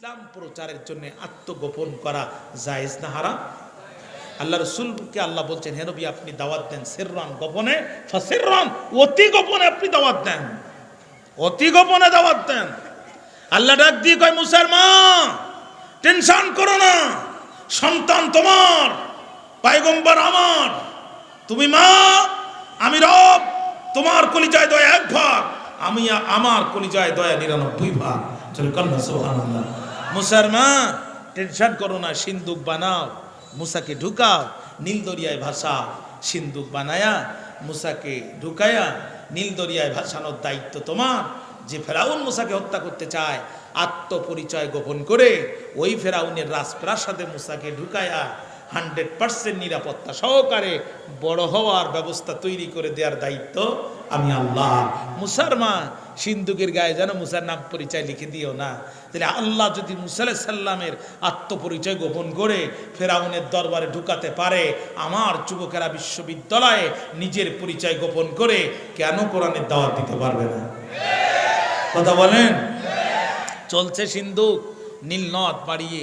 ইসলাম প্রচারের জন্য আত্মগোপন করা জায়েজ না হারাম? আল্লাহ রসুলকে আল্লাহ বলছেন, হে নবী, আপনি দাওয়াত দেন সেররান গোপনে, ফাসিররান, অতি গোপনে আপনি দাওয়াত দেন। অতি গোপনে দাওয়াত দেন। আল্লাহ ডাক দিয়ে কয় মুসার মা টেনশন করো না, সন্তান তোমার, পায়গম্বর আমার। তুমি মা, আমি রব, তোমার কলিজায় দয়া এক ভাগ, আমি আমার কলিজায় দয়া নিরানব্বই ভাগ। চলে কন্যা সোহান মুসার মা টেনশন করো না, সিন্দুক বানাও, মুসাকে ঢুকাও নীল দরিয়ায় ভাষা সিন্দুক বানায়া, মুসাকে ঢুকায়া নীল দরিয়ায় ভাসানোর দায়িত্ব তোমার। যে ফেরাউন মুসাকে হত্যা করতে চায়, আত্মপরিচয় গোপন করে, ওই ফেরাউনের রাজপ্রাসাদে মুসাকে ঢুকায়া হান্ড্রেড পার্সেন্ট নিরাপত্তা সহকারে বড় হওয়ার ব্যবস্থা তৈরি করে দেওয়ার দায়িত্ব আমি আল্লাহ মুসার মা সিন্ধুকের গায়ে যেন মুসার নাম পরিচয় লিখে দিও না। তাহলে আল্লাহ যদি মুসা সাল্লামের আত্মপরিচয় গোপন করে ফেরাউনের দরবারে ঢুকাতে পারে, আমার যুবকেরা বিশ্ববিদ্যালয়ে নিজের পরিচয় গোপন করে কেন কোরআনের দাওয়াত দিতে পারবে না? কথা বলেন? চলছে সিন্ধুক, নীল নদ বাড়িয়ে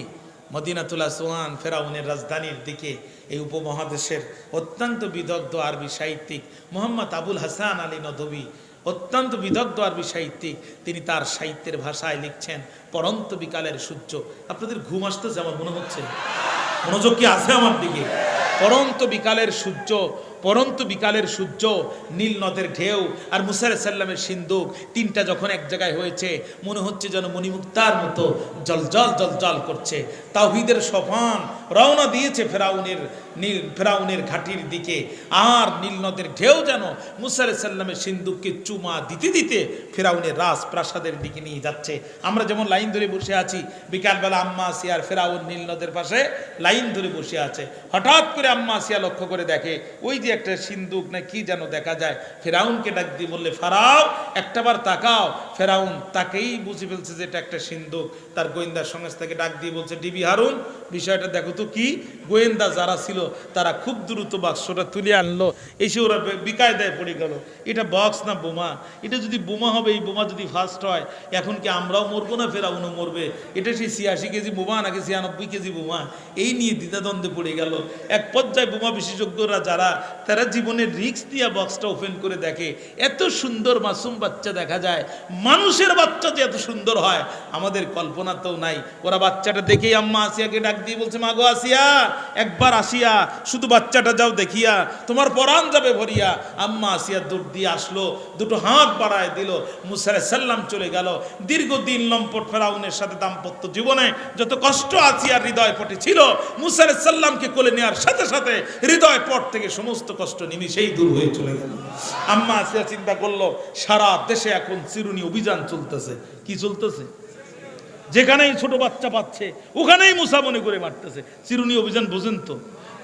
মদিনাতুল্লাহ সোহান ফেরাউনের রাজধানীর দিকে এই উপমহাদেশের অত্যন্ত বিদগ্ধ আরবি সাহিত্যিক মোহাম্মদ আবুল হাসান আলী নদবী অত্যন্ত বিদগ্ধ আরবি সাহিত্যিক, তিনি তার সাহিত্যের ভাষায় লিখছেন পরন্ত বিকালের সূর্য। আপনাদের ঘুম আসতেছে, আমার মনে হচ্ছে। মনোযোগ কি আছে আমার দিকে? পরন্ত বিকালের সূর্য, পরন্ত বিকালের সূর্য, নীল নদের ঢেউ আর মুসার সাল্লামের সিন্দুক, তিনটা যখন এক জায়গায় হয়েছে, মনে হচ্ছে যেন মণিমুক্তার মতো জল জল জল জল করছে। তাহিদের সফান রওনা দিয়েছে ফেরাউনের নীল ফেরাউনের ঘাটির দিকে, আর নীল নদের ঢেউ যেন মুসার সাল্লামের সিন্দুককে চুমা দিতে দিতে ফেরাউনের রাজ প্রাসাদের দিকে নিয়ে যাচ্ছে। আমরা যেমন লাইন ধরে বসে আছি, বিকালবেলা আম্মা আসিয়ার ফেরাউন নীল নদের পাশে লাইন ধরে বসে আছে। হঠাৎ করে আম্মা আসিয়া লক্ষ্য করে দেখে, ওই যে একটা সিন্দুক না কি যেন দেখা যায়, ফেরাউনকে ডাক দিয়ে বললে, ফারাও, একটাবার তাকাও। ফেরাউন তাকেই বুঝে ফেলছে যে এটা একটা সিন্দুক। তার গোয়েন্দা সংস্থাকে ডাক দিয়ে বলছে, ডিবি হারুন, বিষয়টা দেখো তো কি, গোয়েন্দা যারা ছিল তারা খুব দ্রুত বাক্সটা তুলে আনলো। এসে ওরা বিকায়দায় পড়ে গেল। এটা বক্স না বোমা? এটা যদি বোমা হবে, এই বোমা যদি ফার্স্ট হয়, এখন কি আমরাও মরবো না ফেরাউনও মরবে? এটা সেই ছিয়াশি কেজি বোমা নাকি ছিয়ানব্বই কেজি বোমা? এই নিয়ে দ্বিধাদ্বন্দ্বে পড়ে গেল। এক পর্যায়ে বোমা বিশেষজ্ঞরা যারা তারা জীবনের রিক্স দিয়ে বক্সটা ওপেন করে দেখে, এত সুন্দর মাসুম বাচ্চা দেখা যায়। মানুষের বাচ্চা যে এত সুন্দর হয়, আমাদের কল্পনাতেও নাই। ওরা বাচ্চাটা দেখেই আম্মা আসিয়াকে ডাক দিয়ে বলছে মাগো আসিয়া, একবার আসিয়া শুধু বাচ্চাটা যাও দেখিয়া, তোমার পরাণ যাবে ভরিয়া। আম্মা আসিয়া দূর দিয়ে আসলো, দুটো হাত বাড়ায় দিল মুসারে সাল্লাম চলে গেল। দীর্ঘদিন লম্পট ফেরাউনের সাথে দাম্পত্য জীবনে যত কষ্ট আসিয়ার হৃদয় পটে ছিল মুসারে সাল্লামকে কোলে নেওয়ার সাথে সাথে হৃদয় পট থেকে সমস্ত কষ্ট নিমিশেই দূর হয়ে চলে গেল। আম্মা আসিয়া চিন্তা করল, সারা দেশে এখন চিরুনি অভিযান চলতেছে। কি চলতেছে? যেখানেই ছোট বাচ্চা পাচ্ছে, ওখানেই মুসা মনে করে মারতেছে। চিরুনি অভিযান বোঝেন তো?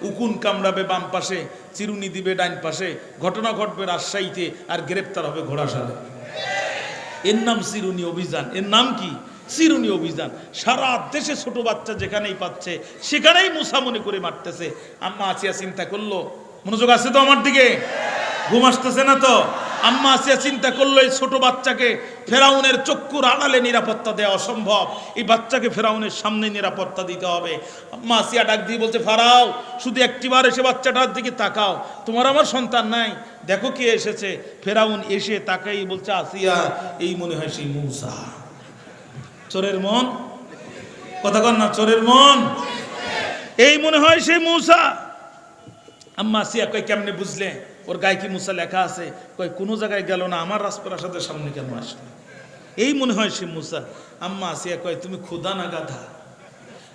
উকুন কামড়াবে বাম পাশে, চিরুনি দিবে ডাইন পাশে, ঘটনা ঘটবে রাজশাহীতে আর গ্রেপ্তার হবে ঘোড়াশালে। এর নাম চিরুনি অভিযান। এর নাম কি? চিরুনি অভিযান। সারা দেশে ছোট বাচ্চা যেখানেই পাচ্ছে, সেখানেই মুসা মনে করে মারতেছে। আম্মা আসিয়া চিন্তা করল, মনোযোগ আছে তো আমার দিকে? ঘুম আসতেছে না তো? আম্মা আসিয়া চিন্তা করল, এই ছোট বাচ্চাকে ফেরাউনের চক্ষুর আড়ালে নিরাপত্তা দেওয়া অসম্ভব। এই বাচ্চাকে ফেরাউনের সামনে নিরাপত্তা দিতে হবে। আম্মা আসিয়া ডাক দিয়ে বলছে, ফারাও, শুধু একটিবার এসে বাচ্চাটার দিকে তাকাও। তোমার আমার সন্তান নাই। দেখো কে এসেছে। ফেরাউন এসে তাকাই বলছে, আসিয়া, এই মনে হয় সেই মূসা। চোরের মন? কথা কর না, চোরের মন? এই মনে হয় সেই মূসা। আম্মা আসিয়া কই কেমনে বুঝলে? ওর গায়ে কি মুসা লেখা আছে? কই কোনো জায়গায় গেল না, আমার রাজপ্রাসাদের সামনে কেন আসলে? এই মনে হয় সে মুসা। আম্মা আসিয়া কয়, তুমি খোদা না গাধা?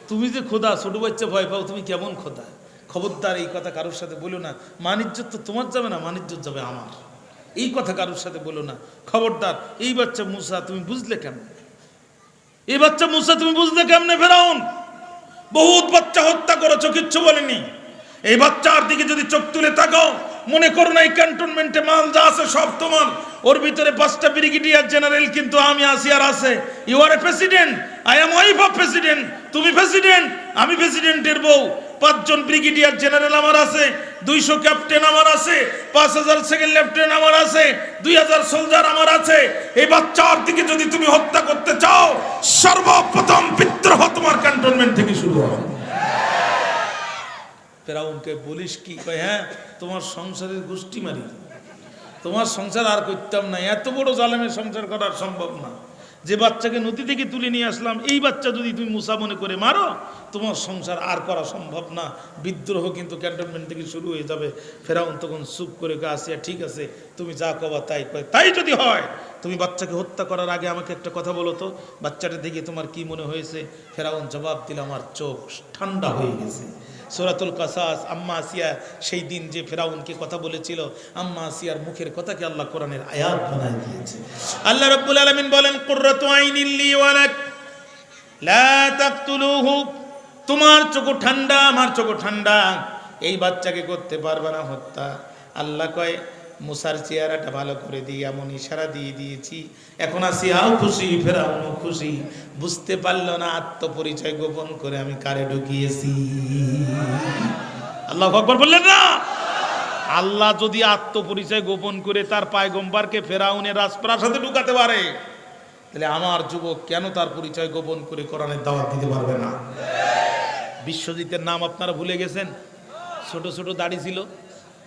তুমি যে খোদা ছোট বাচ্চা ভয় পাও, তুমি কেমন খোদা খবরদার এই কথা কারোর সাথে বলো না। মানিজ্য তো তোমার যাবে না মানিজ্য যাবে আমার। এই কথা কারোর সাথে বলো না। খবরদার, এই বাচ্চা মুসা, তুমি বুঝলে কেন এই বাচ্চা মুসা, তুমি বুঝলে কেমনে ফেরাউন? বহুত বাচ্চা হত্যা করেছ, কিচ্ছু বলেনি। এই বাচ্চার দিকে যদি চোখ তুলে তাকাও মনে করো না এই ক্যান্টনমেন্টে মাল যা আছে সব তোমার। ওর ভিতরে পাঁচটা ব্রিগেডিয়ার জেনারেল কিন্তু আমি আসিয়ার আছে। You are a president I am wife of president তুমি প্রেসিডেন্ট আমি প্রেসিডেন্টের বউ। পাঁচজন ব্রিগেডিয়ার জেনারেল আমার আছে, দুইশো ক্যাপ্টেন আমার আছে, পাঁচ হাজার সেকেন্ড লেফটেন্যান্ট আমার আছে, দুই হাজার সোলজার আমার আছে। এই বাচ্চার দিকে যদি তুমি হত্যা করতে চাও, সর্বপ্রথম বিদ্রোহ বল ফেরাউনকে বলিস কি? কয় হ্যাঁ তোমার সংসারের গোষ্ঠী মারি। তোমার সংসার আর করতাম না। এত বড় জালেমের সংসার করার সম্ভব না। যে বাচ্চাকে নদী থেকে তুলে নিয়ে আসলাম, এই বাচ্চা যদি তুমি মুসা মনে করে মারো, তোমার সংসার আর করা সম্ভব না। বিদ্রোহ কিন্তু ক্যান্টনমেন্ট থেকে শুরু হয়ে যাবে। ফেরাউন তখন চুপ করে আসিয়া, ঠিক আছে, তুমি যা কবা তাই কয়। তাই যদি হয়, তুমি বাচ্চাকে হত্যা করার আগে আমাকে একটা কথা বলো তো। বাচ্চাটা দেখে তোমার কি মনে হয়েছে? ফেরাউন জবাব দিল, আমার চোখ ঠান্ডা হয়ে গেছে। সোরাতুল কাসাস আম্মা আসিয়া সেই দিন যে ফেরাউনকে কথা বলেছিল আম্মা আসিয়ার মুখের কথাকে আল্লাহ কোরআনের আয়াত বানায় দিয়েছে। আল্লাহ রব্বুল আলমিন বলেন লি তোমার চোখ ঠান্ডা, আমার চোখ ঠান্ডা, এই বাচ্চাকে করতে পারবে না হত্যা। আল্লাহ কয় মুসার চেহারাটা ভালো করে দিয়ে, এমন ইশারা দিয়ে দিয়েছি। এখন আসিয়াও খুশি, ফেরাউনও খুশি। বুঝতে পারল না আত্মপরিচয় গোপন করে আমি কারে ঢুকিয়েছি। আল্লাহ আকবর বললেন না? আল্লাহ যদি আত্মপরিচয় গোপন করে তার পায়গম্বারকে ফেরাউনের রাজপ্রাসাদে ঢুকাতে পারে, তাহলে আমার যুবক কেন তার পরিচয় গোপন করে কোরআনের দাওয়াত দিতে পারবে না? বিশ্বজিতের নাম আপনারা ভুলে গেছেন? ছোট ছোট দাড়ি ছিল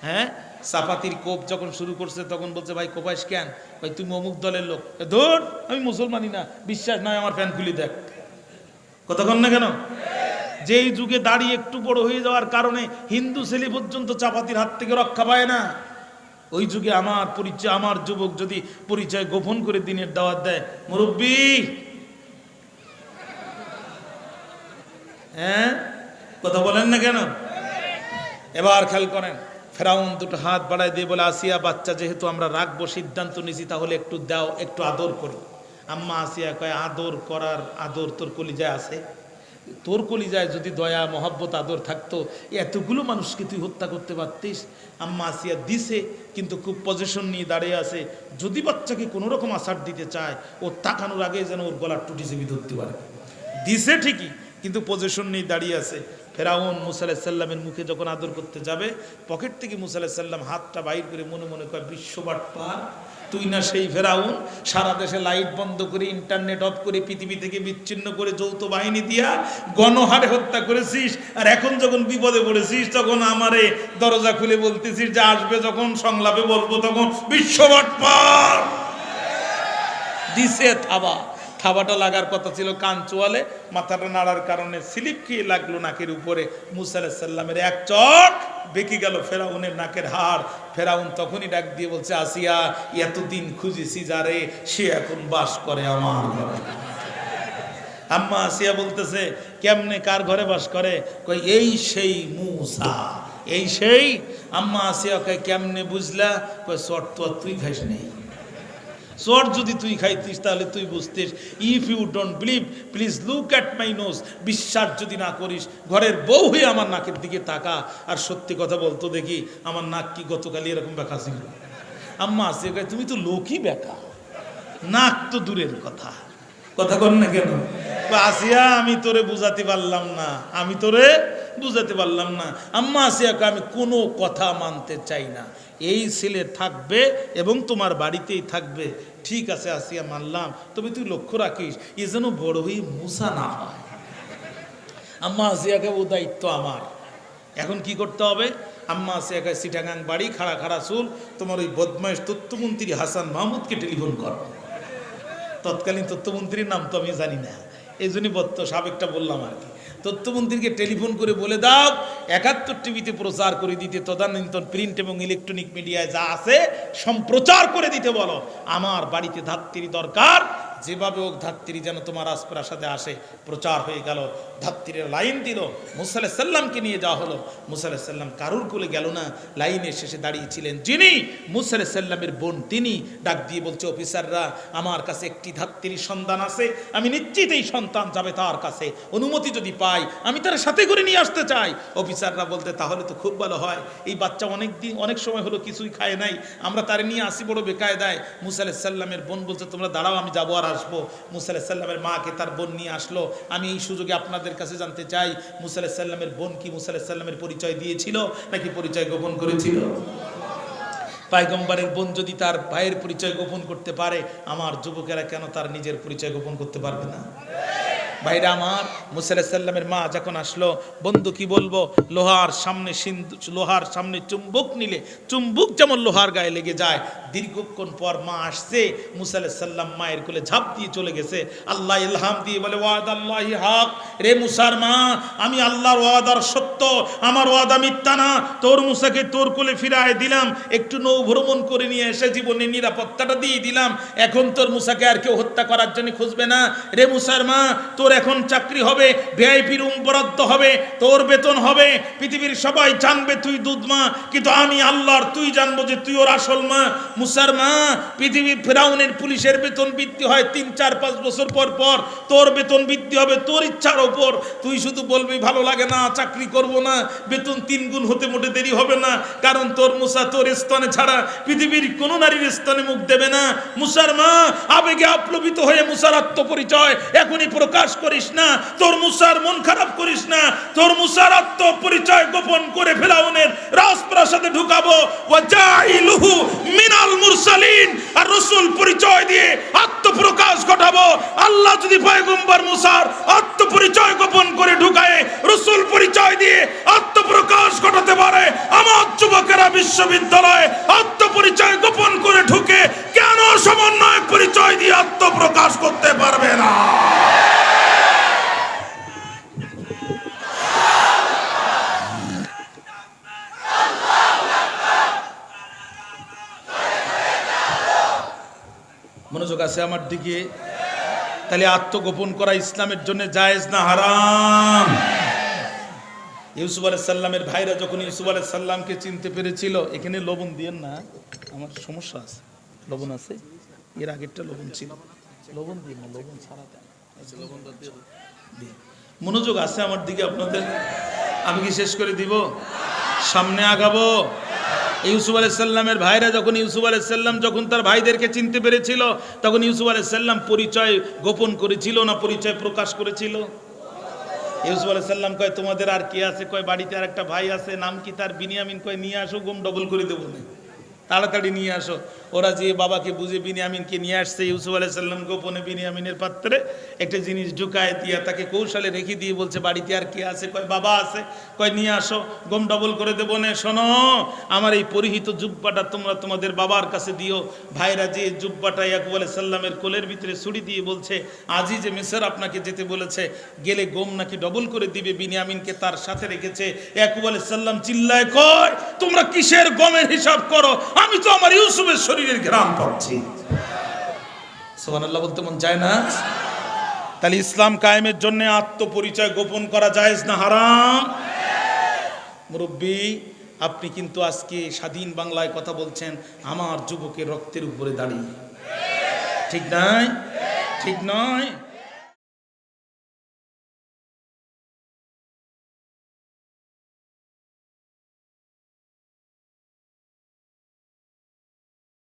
হ্যাঁ? চাপাতির কোপ যখন শুরু করছে, তখন বলছে, ভাই কোপাইস কেন? ভাই, তুমি অমুক দলের লোক। ধুর, আমি মুসলমানই না, বিশ্বাস নয় আমার ফ্যান খুলি দেখ। কতক্ষণ না কেন? যেই যুগে দাড়ি একটু বড় হয়ে যাওয়ার কারণে হিন্দু ছেলে পর্যন্ত চাপাতির হাত থেকে রক্ষা পায় না, ওই যুগে আমার পরিচয়, আমার যুবক যদি পরিচয় গোপন করে দিনের দাওয়াত দেয়, মুরব্বী। হ্যাঁ? কথা বলেন না কেন? এবার খেয়াল করেন ফেরাউন দুটো হাত বাড়ায় দিয়ে বলে, আসিয়া বাচ্চা, যেহেতু আমরা রাখব, সিদ্ধান্ত নিছি, তাহলে একটু দাও, একটু আদর করি। আম্মা আসিয়া কয়, আদর করার, আদর তোর কলিজায় আছে? তোর কলিজায় যদি দয়া, মহব্বত, আদর থাকতো, এতগুলো মানুষকে তুই হত্যা করতে পারতিস? আম্মা আসিয়া দিছে, কিন্তু খুব পজিশন নিয়ে দাঁড়িয়ে আছে। যদি বাচ্চাকে কোনো রকম আসার দিতে চায়, ও তাকানোর আগে যেন ওর গলার টুটি চেপে ধরতে পারে। দিছে ঠিকই কিন্তু পজিশন নিয়ে দাঁড়িয়ে আছে। ফেরাউন মুসা সাল্লামের মুখে যখন আদর করতে যাবে, পকেট থেকে মুসা সাল্লাম হাতটা বাইর করে মনে মনে কয়, বিশ্ববাট পার, তুই না সেই ফেরাউন, সারা দেশে লাইট বন্ধ করে ইন্টারনেট অফ করে, পৃথিবী থেকে বিচ্ছিন্ন করে, যৌথ বাহিনী দিয়া গণহারে হত্যা করেছিস, আর এখন যখন বিপদে পড়েছিস, তখন আমারে দরজা খুলে বলতেছিস যে আসবে যখন, সংলাপে বলব তখন, বিশ্ববাট পার। দিছে থাবা থাবাটা লাগার কথা ছিল কান চোয়ালে, মাথাটা নাড়ার কারণে স্লিপ খেয়ে লাগল নাকের উপরে? মুসা সাল্লামের এক চট বেঁকে গেল ফেরাউনের নাকের হাড়। ফেরাউন তখনই ডাক দিয়ে বলছে, আসিয়া, এতদিন খুঁজেছি যারে, সে এখন বাস করে আমার আম্মা আসিয়া বলতেছে, কেমনে, কার ঘরে বাস করে? কই এই সেই মুসা। এই সেই? আম্মা আসিয়া কয়, কেমনে বুঝলা? কই শর্ত তো তুই খাইস নেই। সর যদি তুই খাইতিস তাহলে তুই বুঝতিস if you don't believe please look at my nose বিশ্বাস যদি না করিস ঘরের বউ হয়ে আমার নাকের দিকে তাকা আর সত্যি কথা বলতো দেখি আমার নাক কি গতকালই এরকম বেকা ছিল। আম্মা কয়, তুমি তো লোকই ব্যাখা নাক তো দূরের কথা। কথা কর না কেন? আসিয়া আমি তোরে বুঝাতে পারলাম না। আমি তোরে বুঝাতে পারলাম না। আম্মা আসিয়াকে আমি কোনো কথা মানতে চাই না। এই ছেলে থাকবে এবং তোমার বাড়িতেই থাকবে। ঠিক আছে আসিয়া, মানলাম। তবে তুই লক্ষ্য রাখিস, এ যেন বড় হয়ে মুসা না হয়। আম্মা আসিয়াকে ও দায়িত্ব আমার। এখন কি করতে হবে? আম্মা আসিয়াকে সিটাগাং বাড়ি, খাড়া খাড়া চুল, তোমার ওই বদমাইশ তথ্যমন্ত্রী হাসান মাহমুদকে টেলিফোন কর। তৎকালীন তথ্যমন্ত্রীর নাম তো আমি জানি না। এই জন্যই বত্ত সাবেকটা বললাম আর কি। তথ্যমন্ত্রীকে টেলিফোন করে বলে দাও, একাত্তর টিভিতে প্রচার করে দিতে, তদানীন্তন প্রিন্ট এবং ইলেকট্রনিক মিডিয়ায় যা আছে সম্প্রচার করে দিতে বলো। আমার বাড়িতে ধাত্রী দরকার যেভাবে হোক ধাত্রী যেন তোমার রাজপ্রাসাদে আসে, প্রচার হয়ে গেল। ধাত্রীর লাইন দিল মুসাল্লাহ সাল্লামকে নিয়ে যাওয়া হলো। মুসাল্লাহ সাল্লাম কারুর কোলে গেল না? লাইনের শেষে দাঁড়িয়েছিলেন যিনি। মুসাল্লাহ সাল্লামের বোন তিনি। ডাক দিয়ে বলছে, অফিসাররা, আমার কাছে একটি ধাত্রীর সন্তান আছে। আমি নিশ্চিত এই সন্তান যাবে তার কাছে। অনুমতি যদি পাই, আমি তার সাথে করে নিয়ে আসতে চাই। অফিসাররা বলতে, তাহলে তো খুব ভালো হয়। এই বাচ্চা অনেক দিন, অনেক সময় হলো, কিছুই খায় নাই। আমরা তার নিয়ে আসি বড় বেকায় দেয় মুসা আলাইহিস সাল্লামের বোন বলছে, তোমরা দাঁড়াও, আমি যাব আর আসব। মুসাল্লামের সাল্লামের মাকে তার বোন নিয়ে আসলো। আমি এই সুযোগে আপনাদের কাছে জানতে চাই মুসাল্লামের সাল্লামের বোন কি মুসাল্লামের সাল্লামের পরিচয় দিয়েছিল নাকি পরিচয় গোপন করেছিল? পায়গম্বরের বোন যদি তার ভাইয়ের পরিচয় গোপন করতে পারে, আমার যুবকেরা কেন তার নিজের পরিচয় গোপন করতে পারবে না? ভাইরা আমার মুসাল্লামের মা যখন আসলো, বন্ধু কি বলব, লোহার সামনে সিন্ধু, লোহার সামনে চুম্বক নিলে, চুম্বক যেমন লোহার গায়ে লেগে যায়, দীর্ঘক্ষণ পর মা আসছে মুসাল্লাম মায়ের কোলে ঝাঁপ দিয়ে চলে গেছে। আল্লাহ ইলহাম দিয়ে বলে ওয়াদ আল্লাহ হক। রে মুসার মা, আমি আল্লাহর ওয়াদার সত্য, আমার ওয়াদা মিথ্যা না। তোর মুসাকে তোর কোলে ফিরায় দিলাম, একটু নৌ ভ্রমণ করে নিয়ে এসে জীবনে নিরাপত্তাটা দিয়ে দিলাম। এখন তোর মুসাকে আর কেউ হত্যা করার জন্য খুঁজবে না। রে মুসার মা, তোর এখন চাকরি হবে, ভিআইপি রুম বরাদ্দ হবে, তোর বেতন হবে, পৃথিবীর সবাই জানবে তুই দুধ মা, কিন্তু আমি আল্লাহর, তুই জানব যে তুই ওর আসল মা, মুসার মা, পৃথিবীর ফেরাউনের পুলিশের বেতন বৃদ্ধি হয় তিন, চার, পাঁচ বছর পর পর, তোর বেতন বৃদ্ধি হবে তোর ইচ্ছার ওপর। তুই শুধু বলবি, ভালো লাগে না, চাকরি করব না, বেতন তিন গুণ হতে মোটে দেরি হবে না, কারণ তোর মুসা তোর স্তনে ছাড়া পৃথিবীর কোনো নারীর স্তনে মুখ দেবে না। মুসার মা, আবেগে আপ্লবিত হয়ে মুসার আত্মপরিচয় এখনই প্রকাশ করিস না তোর মুসার মন খারাপ করিস না তোর মুসার আত্মপরিচয় গোপন করে ফেরাউনের রাজপ্রাসাদে ঢুকাবো। ওয়াজাইলুহু মিনাল মুরসালিন, আর রাসূল পরিচয় দিয়ে আত্মপ্রকাশ ঘটাবো। আল্লাহ যদি পয়গম্বর মুসার আত্মপরিচয় গোপন করে ঢুকায়, রসুল পরিচয় দিয়ে আত্মপ্রকাশ ঘটাতে পারে। আমার যুবকেরা বিশ্ববিদ্যালয়ে আছে আমার দিকে। তাহলে আত্মগোপন করা ইসলামের জন্য জায়েজ না হারাম? ইউসুফ আলাইহিস সাল্লামের ভাইরা যখন ইউসুফ আলাইহিস সাল্লামকে চিনতে পেরেছিল এখানে লবণ দিয়েন না আমার সমস্যা আছে। লবণ আছে? এর আগেরটা লবণ ছিল। লবণ দিন না লবণ ছাড়া আচ্ছা, মনোযোগ আছে আমার দিকে আপনাদের? আমি কি শেষ করে দিব? সামনে আগাবো? ইউসুফ আলাইসাল্লামের ভাইরা যখন ইউসুফ আলাইসাল্লাম যখন তার ভাইদেরকে চিনতে পেরেছিল, তখন ইউসুফ আলাইসাল্লাম পরিচয় গোপন করেছিল না পরিচয় প্রকাশ করেছিল? ইউসুফ আলাইসাল্লাম কয়, তোমাদের আর কে আছে? কয়, বাড়িতে আর একটা ভাই আছে, নাম কি তার? বিনিয়ামিন। কয়, নিয়ে আসো, গুম ডবল করে দেবো। না তাড়াতাড়ি নিয়ে আসো। ওরা যে বাবাকে বুঝে বিনিয়ামিনকে নিয়ে আসছে, ইউসুফ আলাহ সাল্লাম গোপনে বিনিয়ামিনের পাত্রে একটা জিনিস ঢুকায় দিয়া তাকে কৌশলে রেখে দিয়ে বলছে, বাড়িতে আর কে আছে? কয়, বাবা আছে। কয়, নিয়ে আসো, গম ডবল করে দেবো না। শোনো, আমার এই পরিহিত জুব্বাটা তোমরা তোমাদের বাবার কাছে দিও। ভাইরা যে জুব্বাটা ইয়াকুব আলাইসাল্লামের কোলের ভিতরে ছুরি দিয়ে বলছে আজই যে মেসর আপনাকে যেতে বলেছে, গেলে গম নাকি ডবল করে দিবে? বিনিয়ামিনকে তার সাথে রেখেছে। ইয়াকুব আলাইসাল্লাম চিল্লায় কয় তোমরা কিসের গমের হিসাব করো? আমি তো আমার ইউসুফের শরীরের ঘ্রাণ পাচ্ছি সোহানাল্লাহ বলতে মন চায় না? তাহলে ইসলাম কায়েমের জন্য আত্মপরিচয় গোপন করা জায়েজ না হারাম? মুরব্বী, আপনি কিন্তু আজকে স্বাধীন বাংলায় কথা বলছেন, আমার যুবকের রক্তের উপরে দাঁড়িয়ে। ঠিক নয় ঠিক নয়